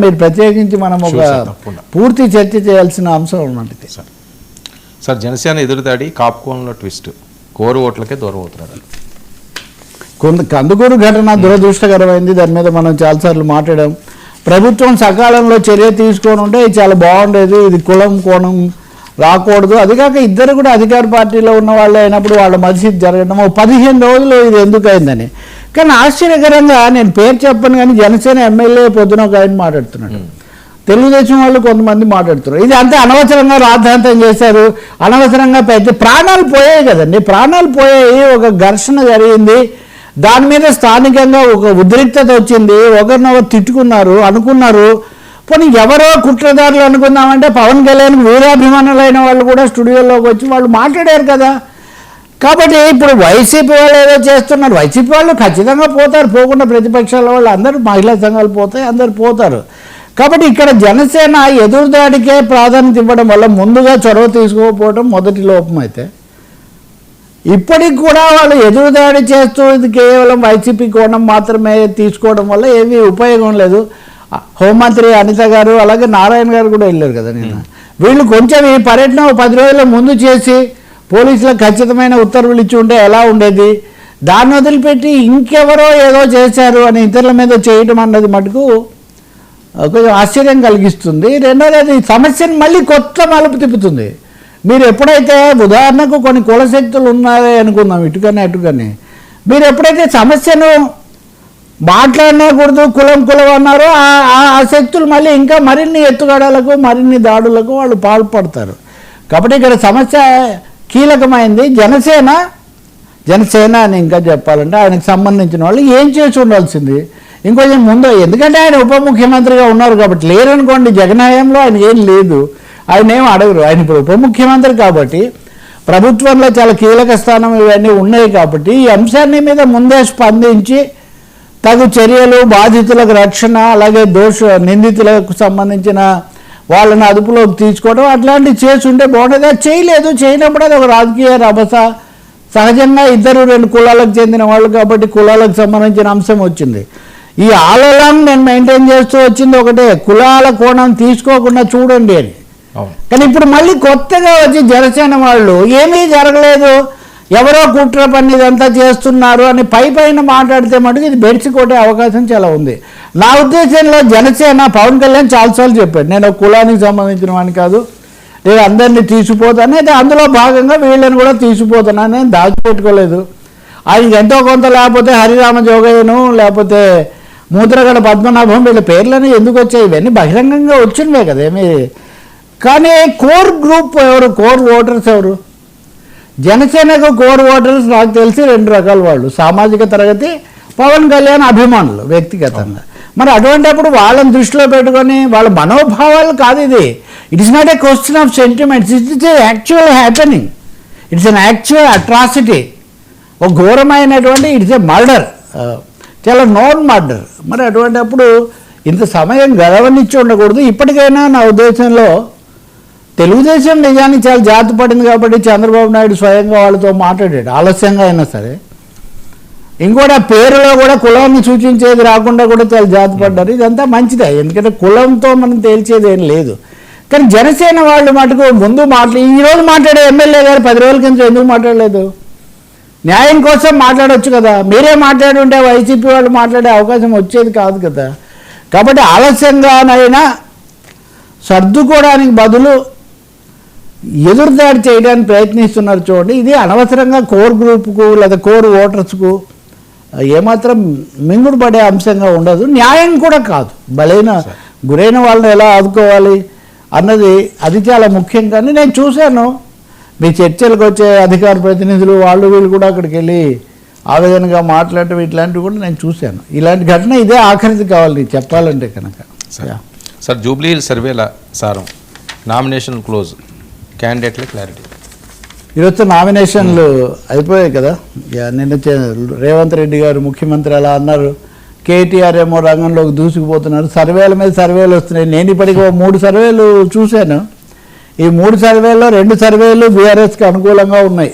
మీరు ప్రత్యేకించి మనం ఒక. పూర్తి చర్చ చేయాల్సిన అంశం ఉన్నది. సార్. సార్ జనసేన ఎదురుదాడి కాపుకోలంలో ట్విస్ట్. కోరు ఓట్లకే దూరం అవుతున్నారు. కొంత కందుకూరు ఘటన దురదృష్టకరమైంది. దాని మీద మనం చాలాసార్లు మాట్లాడాం. ప్రభుత్వం సకాలంలో చర్య తీసుకొని ఉంటే చాలా బాగుండేది. ఇది కులం కోణం రాకూడదు. అది కాక ఇద్దరు కూడా అధికార పార్టీలో ఉన్న వాళ్ళే అయినప్పుడు వాళ్ళ మధ్య జరగడం పదిహేను రోజులు ఇది ఎందుకు అయిందని కానీ ఆశ్చర్యకరంగా నేను పేరు చెప్పను కానీ జనసేన ఎమ్మెల్యే పొద్దున ఒక ఆయన మాట్లాడుతున్నాడు. తెలుగుదేశం వాళ్ళు కొంతమంది మాట్లాడుతున్నారు. ఇది అంతా అనవసరంగా రాద్ధాంతం చేశారు. అనవసరంగా పెద్ద ప్రాణాలు పోయాయి కదండి. ప్రాణాలు పోయాయి. ఒక ఘర్షణ జరిగింది. దాని మీద స్థానికంగా ఒక ఉద్రిక్తత వచ్చింది. ఒకరినొకరు తిట్టుకున్నారు అనుకున్నారు. పోనీ ఎవరో కుట్రదారులు అనుకుందామంటే పవన్ కళ్యాణ్ వీరాభిమానులైన వాళ్ళు కూడా స్టూడియోలోకి వచ్చి వాళ్ళు మాట్లాడారు కదా. కాబట్టి ఇప్పుడు వైసీపీ వాళ్ళు ఏదో చేస్తున్నారు. వైసీపీ వాళ్ళు ఖచ్చితంగా పోతారు. పోకుండా ప్రతిపక్షాల వాళ్ళు అందరూ మహిళా సంఘాలు పోతాయి అందరు పోతారు. కాబట్టి ఇక్కడ జనసేన ఎదురుదాడికే ప్రాధాన్యత ఇవ్వడం వల్ల ముందుగా చొరవ తీసుకోకపోవడం మొదటి లోపం అయితే. ఇప్పటికి కూడా వాళ్ళు ఎదురుదాడి చేస్తూ ఇది కేవలం వైసీపీ కోణం మాత్రమే తీసుకోవడం వల్ల ఏమీ ఉపయోగం లేదు. హోంమంత్రి అనిత గారు అలాగే నారాయణ గారు కూడా వెళ్ళారు కదా నిన్న. వీళ్ళు కొంచెం ఈ పర్యటన పది రోజుల ముందు చేసి పోలీసులకు ఖచ్చితమైన ఉత్తర్వులు ఇచ్చి ఉంటే ఎలా ఉండేది? దాన్ని వదిలిపెట్టి ఇంకెవరో ఏదో చేశారు అని ఇతరుల మీద చేయటం అన్నది మటుకు కొంచెం ఆశ్చర్యం కలిగిస్తుంది. రెండోది అది సమస్యను మళ్ళీ కొత్త మలుపు తిప్పుతుంది. మీరు ఎప్పుడైతే ఉదాహరణకు కొన్ని కుల శక్తులు ఉన్నారే అనుకుందాం ఇటుకని అటుకని. మీరు ఎప్పుడైతే సమస్యను మాట్లాడకూడదు కులం కులం అన్నారో ఆ ఆ శక్తులు మళ్ళీ ఇంకా మరిన్ని ఎత్తుగడలకు మరిన్ని దాడులకు వాళ్ళు పాల్పడతారు. కాబట్టి ఇక్కడ సమస్య కీలకమైంది. జనసేన జనసేన అని ఇంకా చెప్పాలంటే ఆయనకు సంబంధించిన వాళ్ళు ఏం చేసి ఉండాల్సింది? ఇంకొంచెం ముందు ఎందుకంటే ఆయన ఉప ముఖ్యమంత్రిగా ఉన్నారు కాబట్టి లేరనుకోండి జగనాయంలో ఆయన ఏం లేదు. ఆయన ఏం అడగరు. ఆయన ఇప్పుడు ఉప ముఖ్యమంత్రి కాబట్టి ప్రభుత్వంలో చాలా కీలక స్థానం ఇవన్నీ ఉన్నాయి కాబట్టి ఈ అంశాన్ని మీద ముందే స్పందించి తగు చర్యలు బాధితులకు రక్షణ అలాగే దోష నిందితులకు సంబంధించిన వాళ్ళని అదుపులోకి తీసుకోవడం అట్లాంటివి చేసి ఉంటే బాగుండేది అది చేయలేదు. చేయనప్పుడు అది ఒక రాజకీయ రభస. సహజంగా ఇద్దరు రెండు కులాలకు చెందిన వాళ్ళు కాబట్టి కులాలకు సంబంధించిన అంశం వచ్చింది. ఈ ఆలయం నేను మెయింటైన్ చేస్తూ వచ్చింది ఒకటే. కులాల కోణం తీసుకోకుండా చూడండి అని. కానీ ఇప్పుడు మళ్ళీ కొత్తగా వచ్చి జనసేన వాళ్ళు ఏమీ జరగలేదు. ఎవరో కుట్ర పని ఇదంతా చేస్తున్నారు అని పై పైన మాట్లాడితే మటుకు ఇది బెడిచికొట్టే అవకాశం చాలా ఉంది. నా ఉద్దేశంలో జనసేన పవన్ కళ్యాణ్ చాలాసార్లు చెప్పాడు. నేను కులానికి సంబంధించిన వాడిని కాదు. నేను అందరినీ తీసిపోతాను అయితే అందులో భాగంగా వీళ్ళని కూడా తీసిపోతాను నేను దాచిపెట్టుకోలేదు. ఆయనకి ఎంతో కొంత లేకపోతే హరిరామ జోగయ్యను లేకపోతే మూత్రగడ పద్మనాభం వీళ్ళ పేర్లని ఎందుకు వచ్చాయి? ఇవన్నీ బహిరంగంగా వచ్చినవే కదా ఏమి. కానీ కోర్ గ్రూప్ ఎవరు? కోర్ ఓటర్స్ ఎవరు? జనసేనకు కోర్ ఓటర్స్ నాకు తెలిసి రెండు రకాల వాళ్ళు. సామాజిక తరగతి పవన్ కళ్యాణ్ అభిమానులు వ్యక్తిగతంగా. మరి అటువంటిప్పుడు వాళ్ళని దృష్టిలో పెట్టుకొని వాళ్ళ మనోభావాలు కాదు ఇది. It is not a question of sentiments it is actual happening it's an actual atrocity ఒక ఘోరమైనటువంటి ఇట్స్ ఏ మర్డర్ చాలా నోన్ మర్డర్ మరి అటువంటిప్పుడు ఇంత సమయం గడవనిచ్చి ఉండకూడదు. ఇప్పటికైనా నా ఉద్దేశంలో తెలుగుదేశం నిజానికి చాలా జాతి పడింది కాబట్టి చంద్రబాబు నాయుడు స్వయంగా వాళ్ళతో మాట్లాడాడు. ఆలస్యంగా అయినా సరే. ఇంకోటి ఆ పేరులో కూడా కులాన్ని సూచించేది రాకుండా కూడా చాలా జాతి పడ్డారు. ఇదంతా మంచిదే. ఎందుకంటే కులంతో మనం తేల్చేది ఏం లేదు. కానీ జనసేన వాళ్ళు మటుకు ముందు మాట్లా ఈ రోజు మాట్లాడే ఎమ్మెల్యే గారు పది రోజుల కింద ఎందుకు మాట్లాడలేదు? న్యాయం కోసం మాట్లాడవచ్చు కదా. మీరే మాట్లాడుంటే వైసీపీ వాళ్ళు మాట్లాడే అవకాశం వచ్చేది కాదు కదా. కాబట్టి ఆలస్యంగానైనా సర్దుకోవడానికి బదులు ఎదురుదాడి చేయడానికి ప్రయత్నిస్తున్నారు చూడండి. ఇది అనవసరంగా కోర్ గ్రూప్కు లేదా కోర్ ఓటర్స్కు ఏమాత్రం మింగుడు పడే అంశంగా ఉండదు. న్యాయం కూడా కాదు. బలైన గురైన వాళ్ళని ఎలా ఆదుకోవాలి అన్నది అది చాలా ముఖ్యం. కానీ నేను చూశాను. మీ చర్చలకు వచ్చే అధికార ప్రతినిధులు వాళ్ళు వీళ్ళు కూడా అక్కడికి వెళ్ళి ఆవేదనగా మాట్లాడటం ఇట్లాంటివి కూడా నేను చూశాను. ఇలాంటి ఘటన ఇదే ఆఖరిది కావాలి చెప్పాలంటే కనుక. సార్. జూబ్లీ సర్వేల సారం. Nomination close. క్యాండిడేట్ల క్లారిటీ. ఈరోజు నామినేషన్లు అయిపోయాయి కదా. నిన్న రేవంత్ రెడ్డి గారు ముఖ్యమంత్రి అలా అన్నారు. కేటీఆర్ ఏమో రంగంలోకి దూసుకుపోతున్నారు. సర్వేల మీద సర్వేలు వస్తున్నాయి. నేను ఇప్పటికి మూడు సర్వేలు చూశాను. ఈ మూడు సర్వేల్లో రెండు సర్వేలు బీఆర్ఎస్కి అనుకూలంగా ఉన్నాయి.